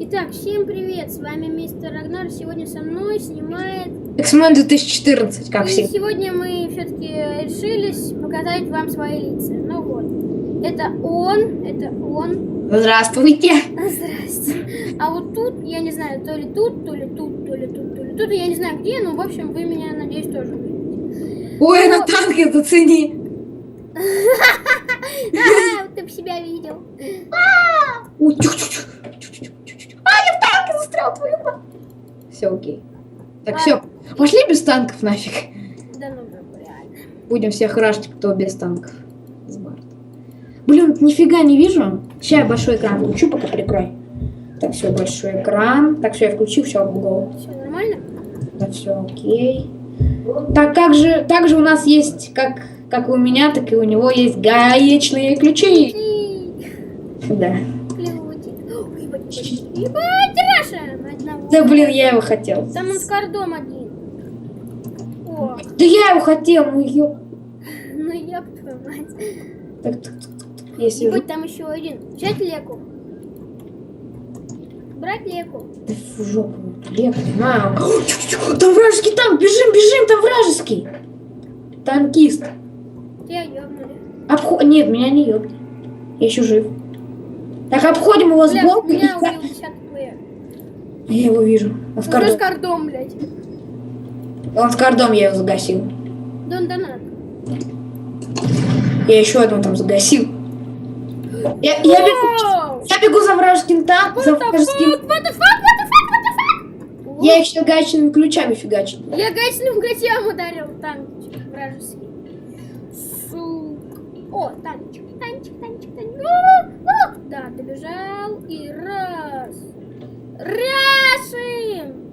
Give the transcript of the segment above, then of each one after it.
Итак, всем привет, с вами мистер Рагнар. Сегодня со мной снимает... X-Men 2014, как И всегда. сегодня мы все-таки решились показать вам свои лица. Ну вот. Это он, это он. Здравствуйте. Здрасте. А вот тут, я не знаю, то ли тут, то ли тут, то ли тут, то ли тут. Я не знаю где, но в общем вы меня, надеюсь, тоже увидите. Ой, на танке зацени. Ага, ты бы себя видел. Ой. Чух-чух-чух-чух. А, застрял, твою мать. Все, окей. Так, все. Пошли без танков нафиг. Да ну, реально. Будем всех рашить, кто без танков. С Барт. Блин, нифига не вижу. Сейчас я большой экран включу, пока прикрой. Так, все, большой экран. Так, все, я включил, все, Google. Все нормально? Да, все окей. Так как же, также у нас есть, как, как у меня, так и у него есть гаечные ключи. Да. Ебать, ебать, ебать, Раша! Одного. Да блин, я его хотел. Там он с кордом один. О, Да я его хотел, ну ё... ну ёб твою мать. Так, так, так, так. Если... Ебать, там еще один. Взять леку. Брать леку. Да в жопу. Лев, мам. Там вражеский танк, бежим, бежим, там вражеский. Танкист. Тебя ёбнули. Обход... Нет, меня не ёбли. Я еще жив. Так, обходим его Бля, сбоку. и меня убил Я его вижу. Он с Уже с кордом. кордом, блядь. Он с кордом, я его загасил. Дон донат. Я еще одного там загасил. Я, я, бегу, я бегу за вражеским танком, за вражеским... what the fuck, what the fuck, what the fuck? Я еще гаечными ключами фигачу. Я гайсным гатям ударил танчик вражеский. Сука. О, танчик, танчик, танчик, танчик. О, о. Да, добежал и раз. Ряшим!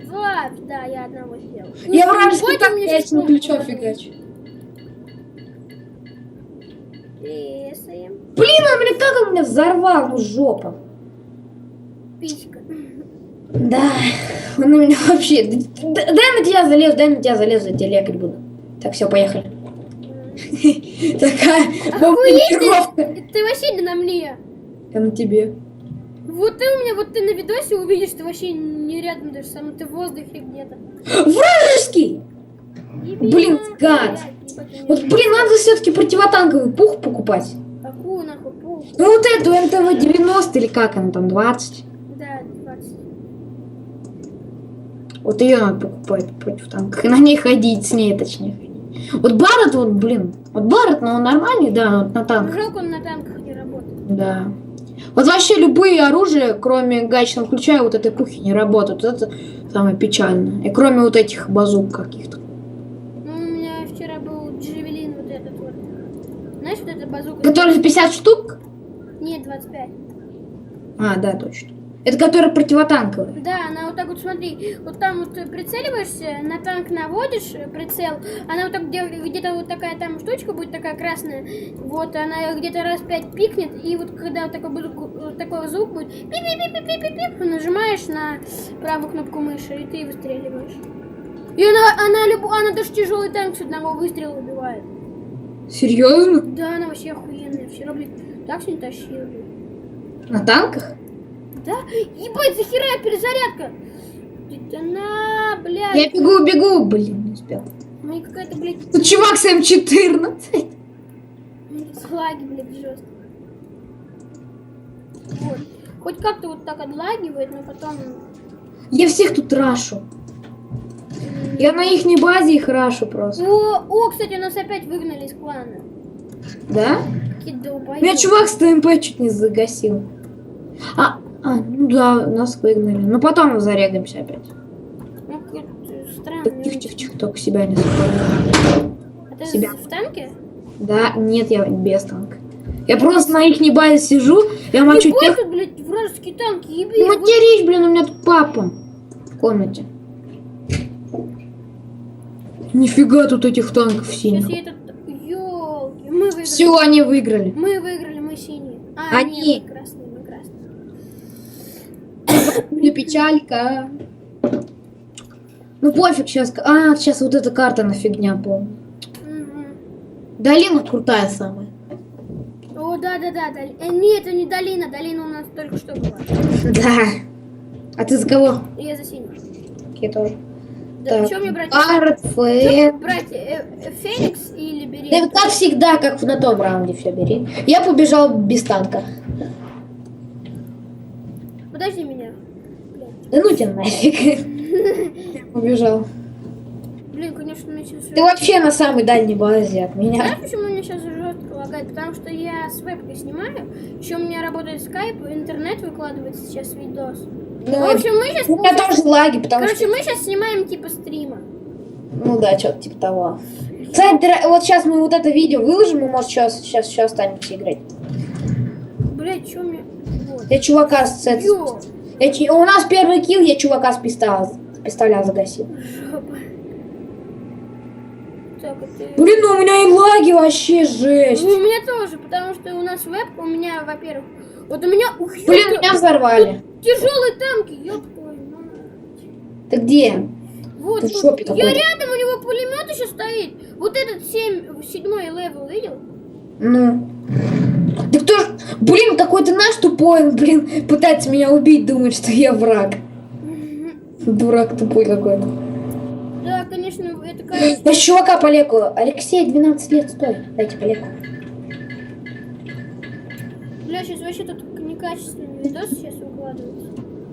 Два. Да, я одного сделал. Я вражеский сейчас ключом плохо фигачу. Рисаем. Блин, а блин, как он меня взорвал, ну жопа. Писька. Да, он на меня вообще... Дай на тебя залезу, дай на тебя залезу, я тебя лекарь буду. Так, все, поехали. Такая бомбардировка. Ты вообще не на мне. Я на тебе. Вот ты у меня, вот ты на видосе увидишь, ты вообще не рядом даже мной, ты в воздухе где-то. Вражеский! Блин, гад. Вот, блин, надо все-таки противотанковый пух покупать. Какую нахуй пол? Ну вот эту МТВ-90 или как она там, 20. Да, 20. Вот ее надо покупать против танка. И на ней ходить, с ней точнее ходить. Вот Барретт, вот, блин, вот Барретт, ну он нормальный, да, вот на танках. Жалко, он на танках не работает. Да. Вот вообще любые оружия, кроме гаечного ключа и вот этой пухи, не работают. Это самое печальное. И кроме вот этих базук каких-то. Ну, у меня вчера был Джевелин вот этот вот. Знаешь, вот эта базука? Которые за 50 штук? Нет, 25. А, да, точно. Это которые противотанковые. Да, она вот так вот, смотри, вот там вот прицеливаешься, на танк наводишь э, прицел, она вот так где- где-то вот такая там штучка будет такая красная, вот она где-то раз пять пикнет, и вот когда вот такой, будет, вот такой звук будет, пип пип пип пип пип пип нажимаешь на правую кнопку мыши, и ты выстреливаешь. И она, она, люб, она даже тяжелый танк с одного выстрела убивает. Серьезно? Да, она вообще охуенная. Вчера, блин, так сегодня тащила, блин. На танках? Да? Ебать, захера перезарядка! Это на, блядь. Я бегу, бегу, блин, не успел. У меня какая-то, блядь, Тут чувак с М14. у меня лаги, блядь, жестко. Вот. Хоть как-то вот так отлагивает, но потом... Я всех тут рашу. Я на их базе их рашу просто. О, о, кстати, нас опять выгнали из клана. Да? Какие долбоёбы. Меня чувак с ТМП чуть не загасил. А, а, ну да, нас выгнали. Но потом зарягаемся опять. Ну, какой-то странный. Так, тихо, тихо, тихо, только себя не спалил. А ты себя. в танке? Да, нет, я без танка. Я просто на их базе сижу, я мочу Ебать, тех... тут, блядь, вражеские танки, еби. Не матерись, блин, у меня тут папа в комнате. Нифига тут этих танков Сейчас синих. я этот... Ёлки, мы выиграли. Все, они выиграли. Мы выиграли, мы синие. А, Они. нет, красные, Или печалька. Ну пофиг сейчас. А, сейчас вот эта карта на фигня, помню. Мгм. Долина крутая самая. О, да, да, да, дол- э, Нет, это не долина, долина у нас только что была. Да. А ты за кого? Я за синюю. Я тоже. Да, Так, что мне брать? Что Фэб. брать, э, э, Феникс или Берет? Да как всегда, как на том раунде все бери. Я побежал без танка. Подожди меня. Блин. Да ну тебя нафиг. Я побежал. Блин, конечно, мне сейчас... Ты вообще на самой дальней базе от меня. Знаешь, почему мне сейчас жестко лагает? Потому что я с вебкой снимаю, еще у меня работает скайп, интернет выкладывает сейчас видос. Ну, В общем, мы сейчас... у меня тоже лаги, потому Короче, что... мы сейчас снимаем типа стрима. Ну да, что-то типа того. Кстати, вот сейчас мы вот это видео выложим, и может сейчас, сейчас, сейчас останемся играть. Блять, что мне... Вот. Я чувака с... с- Ё, я чи- у нас первый килл, я чувака с пистоля, с пистоля загасил. жопа. Так, это... Блин, ну у меня и лаги вообще жесть. Ну, у меня тоже, потому что у нас вебка, у меня, во-первых... Вот у меня... Ух, Блин, меня взорвали. Тяжелые танки, ёб твою мать. Ты где? Вот, Ты в вот. Я какой-то. рядом, у него пулемет еще стоит. Вот этот 7, седьмой левел, видел? Ну. Да кто ж... Блин, какой-то наш тупой, он, блин, пытается меня убить, думает, что я враг. Дурак тупой какой-то. Да, конечно, это кажется. Я чувака по леку. Алексей, 12 лет, стой. Дайте по леку. Бля, сейчас вообще тут некачественный видос сейчас выкладывается.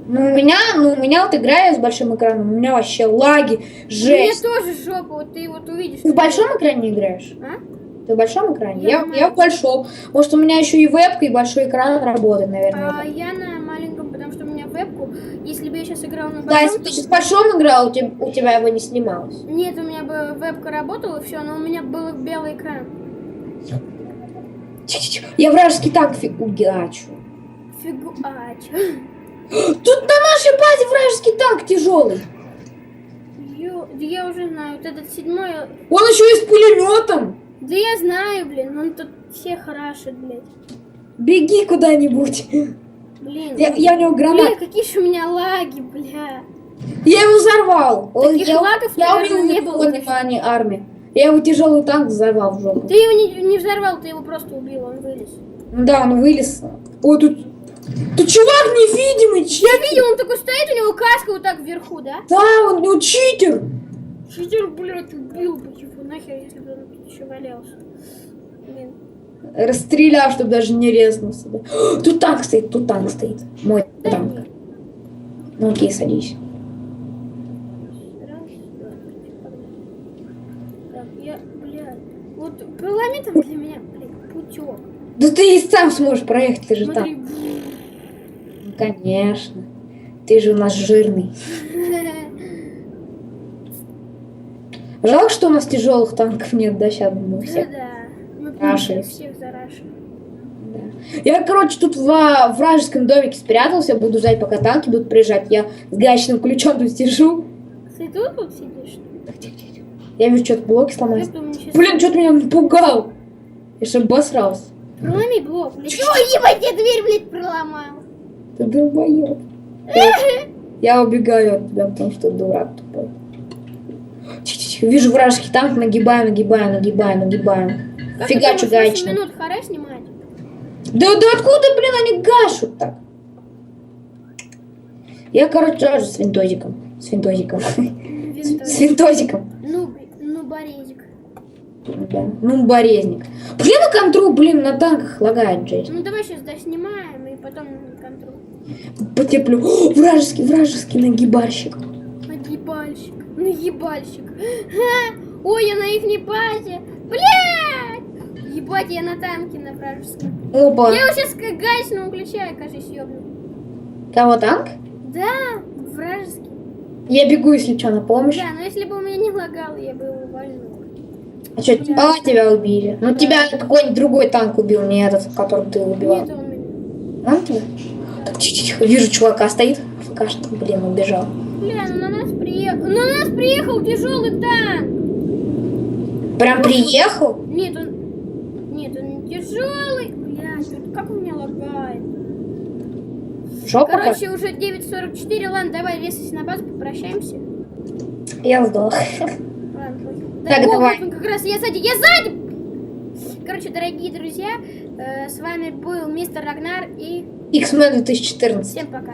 Ну, у меня, ну, у меня вот играю с большим экраном, у меня вообще лаги, У меня жесть. тоже жопа, вот ты вот увидишь. Ты в большом экране играешь? А? Ты в большом экране? Я Я, на- я в большом. Может, у меня еще и вебка, и большой экран работает, наверное. А я на маленьком, потому что у меня вебку, если бы я сейчас играл на Да, если большом, ты сейчас в большом играл, у тебя, у тебя его не снималось. нет, у меня бы вебка работала, все, но у меня был белый экран. Тихо-тихо. Я вражеский танк фигачу. Фигу... А? Тут на нашей базе вражеский танк тяжелый. Ё, да я уже знаю, вот этот седьмой... Он еще и с пулеметом. Да я знаю, блин, он тут всех рашит, блядь. Беги куда-нибудь. Блин, Я, я у него гранат. Блин, какие же у меня лаги, бля. Я его взорвал. Таких я, лагов, я наверное, не было. внимание армии. Я его тяжелый танк взорвал в жопу. Ты его не, не взорвал, ты его просто убил, он вылез. Да, он вылез. О, тут... Тут чувак невидимый, Я чек. видел, он такой стоит, у него каска вот так вверху, да? Да, он ну, читер. Читер, блядь, убил бы его нахер, если бы он еще валялся. Блин. Расстрелял, чтобы даже не резнулся. да. Тут танк стоит, тут танк стоит. Мой Да танк. нет. Ну окей, садись. Так, я, блядь. Вот там для меня, блядь, путек. Да ты и сам сможешь проехать, ты же Смотри. там. Ну, конечно. Ты же у нас жирный. Жалко, что у нас тяжелых танков нет, да, сейчас мы Да, всех. да. Мы Рашили. всех зарашили. Да. Я, короче, тут в а, вражеском домике спрятался, буду ждать, пока танки будут приезжать. Я с гаечным ключом тут сижу. Ты тут тут сидишь? Я вижу, что-то блоки сломались. Сейчас- Блин, что-то меня напугал. Я же обосрался. Проломи блок, блядь. Ой, ебать, я дверь, блядь, проломал. Ты долбоёб. Я убегаю от тебя, потому что дурак тупой. Вижу вражеский танк, нагибаю, нагибаю, нагибаю, нагибаю. Как Фигачу гаечным. минут харе снимать? Да, да откуда, блин, они гашут так? Я, короче, тоже с винтозиком. С винтозиком. С винтозиком. Ну, ну, борезик. Да. Ну, борезник. Блин, на контру, блин, на танках лагает жесть. Ну, давай сейчас доснимаем и потом контроль. Потеплю. О, вражеский, вражеский нагибальщик. Нагибальщик. Нагибальщик. Ха! Ой, я на их не базе. Блядь! Ебать, я на танке на вражеском. Опа. Я его сейчас как гаечным включаю, кажется, ёбну. Кого танк? Да, вражеский. Я бегу, если что, на помощь. Да, но если бы у меня не лагало, я бы его вальнул. А что, а, тебя убили? Ну, тебя какой-нибудь другой танк убил, не этот, который ты убивал. Нет, он меня. Он тебя? Так, тихо-тихо, вижу, чувака стоит. Фкашно, блин, убежал. Бля, ну на нас приехал. На нас приехал тяжелый танк. Прям приехал? Нет, он. Нет, он не тяжелый. Блядь, как у меня лагает. Как? Короче, уже 9.44. Ладно, давай резайся на базу, попрощаемся. Я сдох. Ладно. Так, во, давай. вот как раз я сзади. Я сзади! Короче, дорогие друзья, э, с вами был мистер Рагнар и X-Men 2014. всем пока.